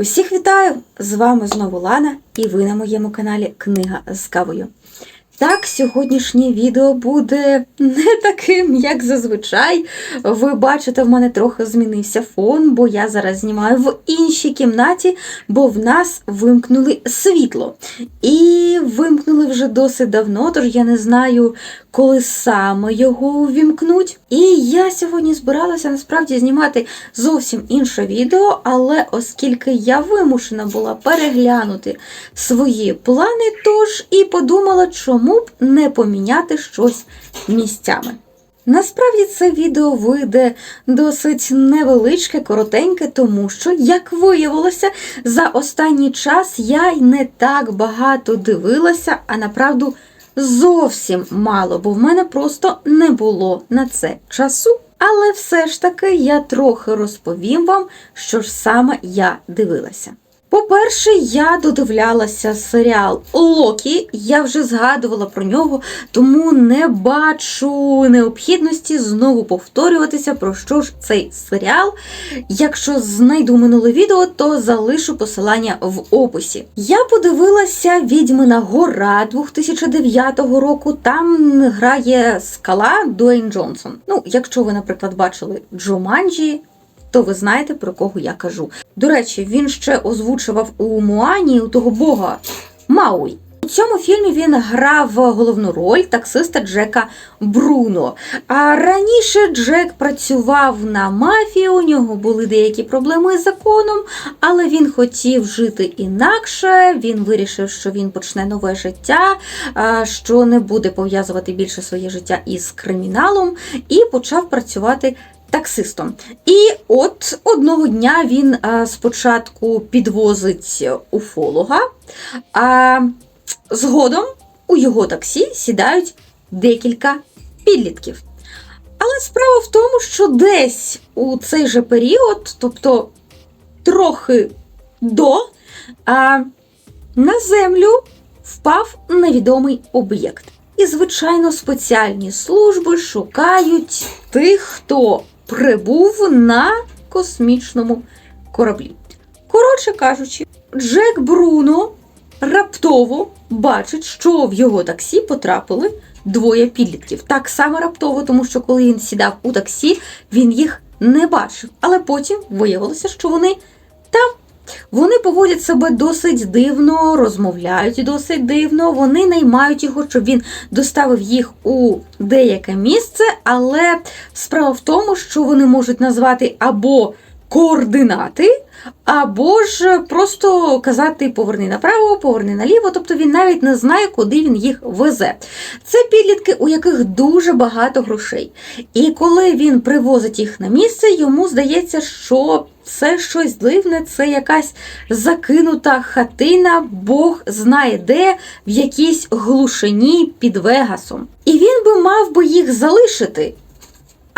Усіх вітаю! З вами знову Лана, і ви на моєму каналі Книга з кавою. Так, сьогоднішнє відео буде не таким, як зазвичай. Ви бачите, в мене трохи змінився фон, бо я зараз знімаю в іншій кімнаті, бо в нас вимкнули світло. І вимкнули вже досить давно, тож я не знаю, коли саме його увімкнуть. І я сьогодні збиралася насправді знімати зовсім інше відео, але оскільки я вимушена була переглянути свої плани, тож і подумала, чому б не поміняти щось місцями. Насправді це відео вийде досить невеличке, коротеньке, тому що, як виявилося, за останній час я й не так багато дивилася, а направду зовсім мало, бо в мене просто не було на це часу. Але все ж таки я трохи розповім вам, що ж саме я дивилася. По-перше, я додивлялася серіал Локі, я вже згадувала про нього, тому не бачу необхідності знову повторюватися про що ж цей серіал. Якщо знайду минуле відео, то залишу посилання в описі. Я подивилася Відьмина гора 2009 року. Там грає скала Дуейн Джонсон. Ну, якщо ви, наприклад, бачили Джоманджі, то ви знаєте, про кого я кажу. До речі, він ще озвучував у Муані у того бога Мауй. У цьому фільмі він грав головну роль таксиста Джека Бруно. А раніше Джек працював на мафії, у нього були деякі проблеми з законом, але він хотів жити інакше. Він вирішив, що він почне нове життя, що не буде пов'язувати більше своє життя із криміналом, і почав працювати таксистом. І от одного дня він а, спочатку підвозить уфолога, а згодом у його таксі сідають декілька підлітків. Але справа в тому, що десь у цей же період, тобто трохи до, на землю впав невідомий об'єкт. І, звичайно, спеціальні служби шукають тих, хто прибув на космічному кораблі. Коротше кажучи, Джек Бруно раптово бачить, що в його таксі потрапили двоє підлітків. Так само раптово, тому що коли він сідав у таксі, він їх не бачив. Але потім виявилося, що вони там. Вони поводять себе досить дивно, розмовляють досить дивно. Вони наймають його, щоб він доставив їх у деяке місце, але справа в тому, що вони можуть назвати або координати, або ж просто казати поверни направо, поверни наліво, тобто він навіть не знає, куди він їх везе. Це підлітки, у яких дуже багато грошей. І коли він привозить їх на місце, йому здається, що це щось дивне, це якась закинута хатина, Бог знає де, в якійсь глушині під Вегасом. І він би мав би їх залишити.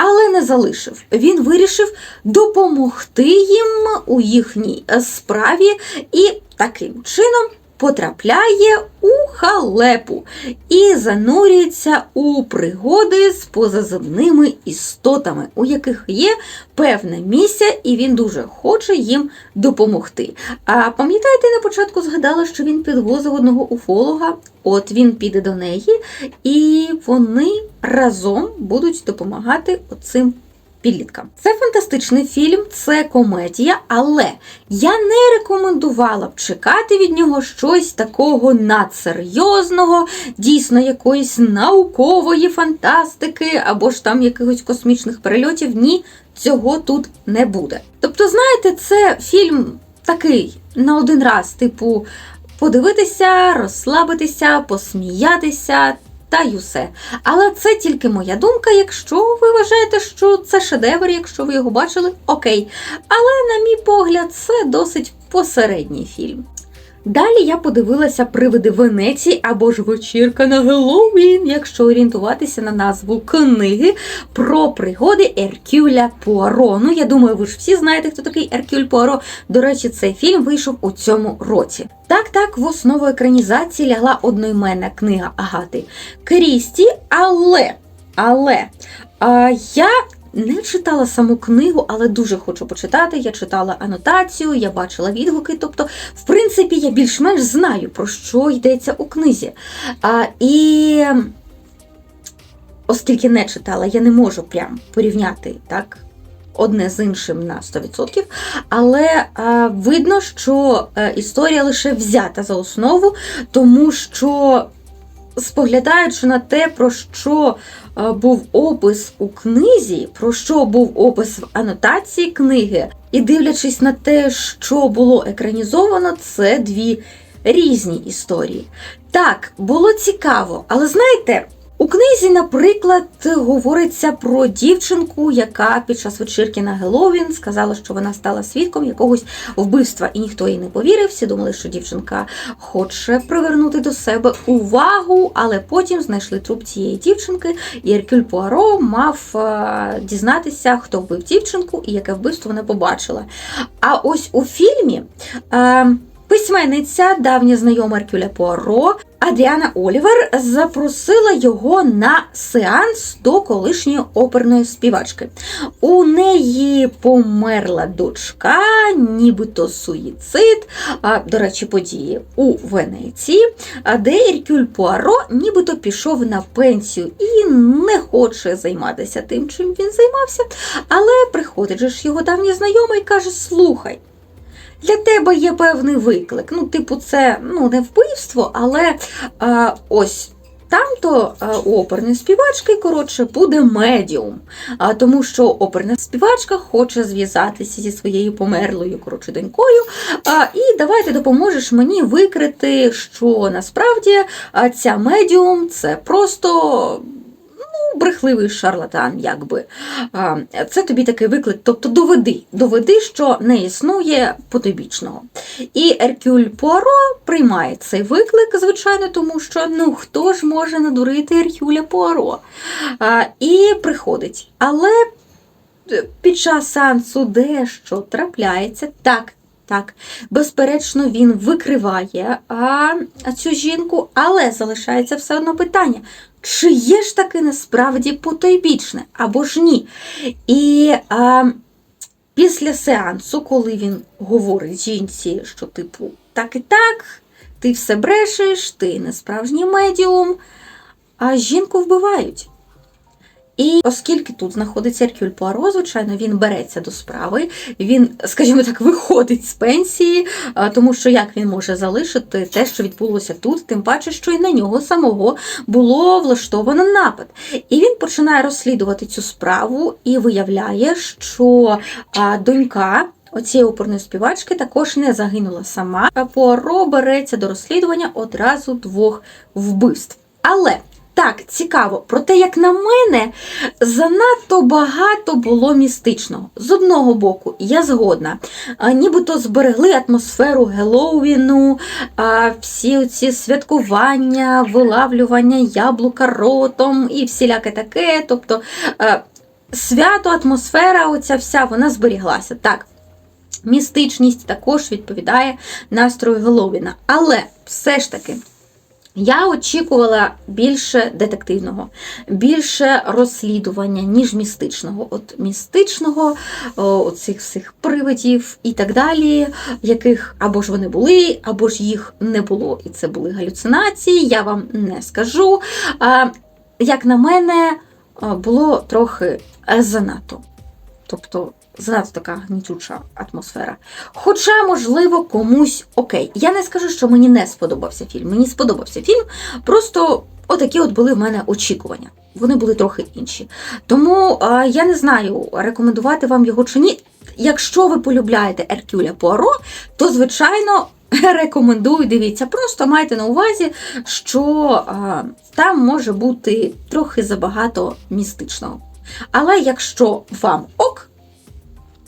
Але не залишив. Він вирішив допомогти їм у їхній справі і таким чином потрапляє у халепу і занурюється у пригоди з позаземними істотами, у яких є певна місія, і він дуже хоче їм допомогти. А пам'ятаєте, на початку згадала, що він підвозив одного уфолога, от він піде до неї, і вони разом будуть допомагати оцим підліткам. Це фантастичний фільм, це комедія, але я не рекомендувала б чекати від нього щось такого надсерйозного, дійсно якоїсь наукової фантастики або ж там якихось космічних перельотів. Ні, цього тут не буде. Тобто, знаєте, це фільм такий на один раз, типу. Подивитися, розслабитися, посміятися та й усе. Але це тільки моя думка. Якщо ви вважаєте, що це шедевр, якщо ви його бачили, окей. Але, на мій погляд, це досить посередній фільм. Далі я подивилася привиди Венеції або ж вечірка на Геловін, якщо орієнтуватися на назву книги про пригоди Еркюля Пуаро. Ну, я думаю, ви ж всі знаєте, хто такий Еркюль Пуаро. До речі, цей фільм вийшов у цьому році. Так, так, в основу екранізації лягла одноіменна книга Агати Крісті, але, але а, я не читала саму книгу, але дуже хочу почитати. Я читала анотацію, я бачила відгуки. Тобто, в принципі, я більш-менш знаю, про що йдеться у книзі. А, і оскільки не читала, я не можу прям порівняти так. Одне з іншим на 100%, але а, видно, що е, історія лише взята за основу, тому що, споглядаючи на те, про що е, був опис у книзі, про що був опис в анотації книги, і дивлячись на те, що було екранізовано, це дві різні історії. Так, було цікаво, але знаєте. У книзі, наприклад, говориться про дівчинку, яка під час вечірки на Геловін сказала, що вона стала свідком якогось вбивства, і ніхто їй не повірив. Всі думали, що дівчинка хоче привернути до себе увагу, але потім знайшли труп цієї дівчинки, і Еркюль Пуаро мав е, дізнатися, хто вбив дівчинку і яке вбивство вона побачила. А ось у фільмі. Е, Письменниця, давня знайома Еркюля Пуаро, Адріана Олівер запросила його на сеанс до колишньої оперної співачки. У неї померла дочка, нібито суїцид, а, до речі, події у Венеції, де Еркюль Пуаро нібито пішов на пенсію і не хоче займатися тим, чим він займався. Але приходить же ж його давній знайомий і каже: Слухай. Для тебе є певний виклик. Ну, типу, це ну, не вбивство, але а, ось там-то у оперної співачки, коротше, буде медіум. А, тому що оперна співачка хоче зв'язатися зі своєю померлою коротше, донькою. А, і давай ти допоможеш мені викрити, що насправді ця медіум це просто. Брехливий шарлатан, якби. Це тобі такий виклик. Тобто доведи, доведи, що не існує потойбічного. І Еркюль Пуаро приймає цей виклик, звичайно, тому що ну хто ж може надурити Еркюля Пуаро? І приходить. Але під час сеансу дещо трапляється так. Так, безперечно, він викриває а, цю жінку, але залишається все одно питання: чи є ж таки насправді потойбічне або ж ні? І а, після сеансу, коли він говорить жінці, що, типу, так і так, ти все брешеш, ти не справжній медіум, а жінку вбивають. І оскільки тут знаходиться Еркюль Пуаро, звичайно, він береться до справи, він, скажімо так, виходить з пенсії, тому що як він може залишити те, що відбулося тут, тим паче, що і на нього самого було влаштовано напад. І він починає розслідувати цю справу і виявляє, що донька. Оцієї оперної співачки також не загинула сама. Пуаро береться до розслідування одразу двох вбивств. Але так, цікаво, проте, як на мене, занадто багато було містичного. З одного боку, я згодна. Нібито зберегли атмосферу Геловіну, всі ці святкування, вилавлювання яблука ротом і всіляке таке. Тобто свято, атмосфера, оця вся, вона зберіглася. Так. Містичність також відповідає настрою Геловіна. Але все ж таки. Я очікувала більше детективного, більше розслідування, ніж містичного. От містичного, цих всіх привидів і так далі, яких або ж вони були, або ж їх не було. І це були галюцинації, я вам не скажу. Як на мене, було трохи занадто. Тобто занадто така гнітюча атмосфера. Хоча, можливо, комусь окей. Я не скажу, що мені не сподобався фільм. Мені сподобався фільм, просто отакі от були в мене очікування. Вони були трохи інші. Тому а, я не знаю, рекомендувати вам його чи ні. Якщо ви полюбляєте Еркюля Пуаро, то, звичайно, рекомендую, дивіться, просто майте на увазі, що а, там може бути трохи забагато містичного. Але якщо вам ок,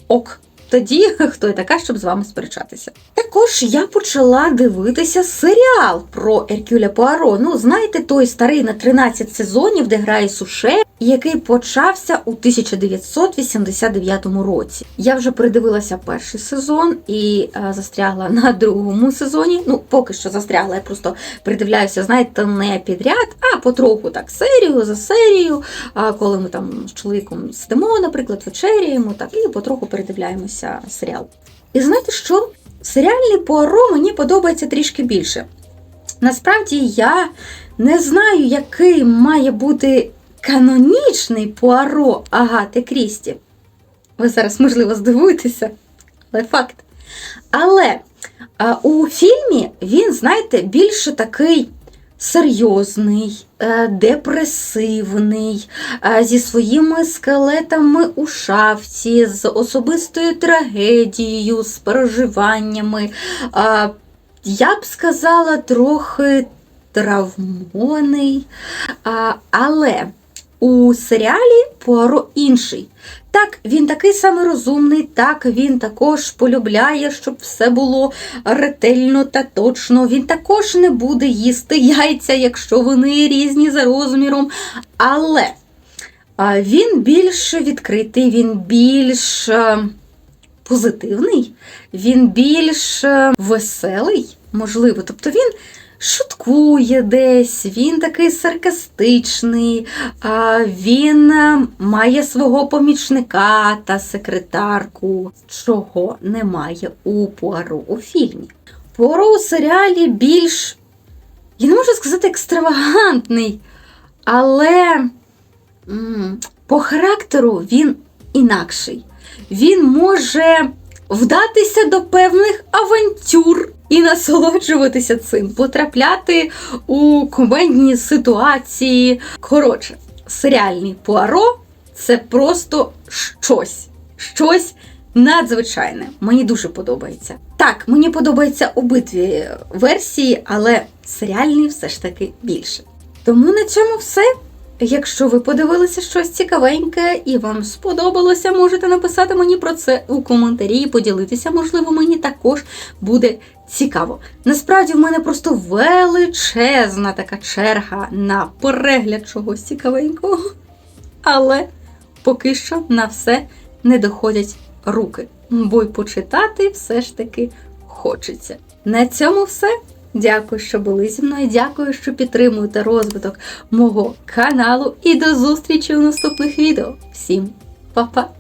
ок, тоді хто я така, щоб з вами сперечатися. Також я почала дивитися серіал про Еркюля Пуаро. Ну, знаєте, той старий на 13 сезонів, де грає Суше, який почався у 1989 році. Я вже передивилася перший сезон і е, застрягла на другому сезоні. Ну, поки що застрягла, я просто придивляюся, знаєте, не підряд, а потроху так серію за серією. А коли ми там з чоловіком сидимо, наприклад, вечеряємо, так і потроху передивляємося серіал. І знаєте що? Серіальний Пуаро мені подобається трішки більше. Насправді я не знаю, який має бути канонічний Пуаро Агати Крісті. Ви зараз, можливо, здивуєтеся, але факт. Але а, у фільмі він, знаєте, більше такий серйозний, е, депресивний, е, зі своїми скелетами у шафці, з особистою трагедією, з переживаннями. Е, Я б сказала, трохи травмований. Але у серіалі Пуаро інший. Так, він такий самий розумний, так, він також полюбляє, щоб все було ретельно та точно. Він також не буде їсти яйця, якщо вони різні за розміром. Але він більш відкритий, він більш е, позитивний, він більш е, веселий, можливо. Тобто він шуткує десь, він такий саркастичний, він е, має свого помічника та секретарку, чого немає у Пуаро у фільмі. Пуаро у серіалі більш, я не можу сказати, екстравагантний, але по характеру він інакший. Він може вдатися до певних авантюр і насолоджуватися цим, потрапляти у комедні ситуації. Коротше, серіальний Пуаро це просто щось, щось надзвичайне. Мені дуже подобається. Так, мені подобаються обидві версії, але серіальний все ж таки більше. Тому на цьому все. Якщо ви подивилися щось цікавеньке і вам сподобалося, можете написати мені про це у коментарі і поділитися, можливо, мені також буде цікаво. Насправді в мене просто величезна така черга на перегляд чогось цікавенького. Але поки що на все не доходять руки, бо й почитати все ж таки хочеться. На цьому все. Дякую, що були зі мною. Дякую, що підтримуєте розвиток мого каналу. І до зустрічі у наступних відео. Всім па-па!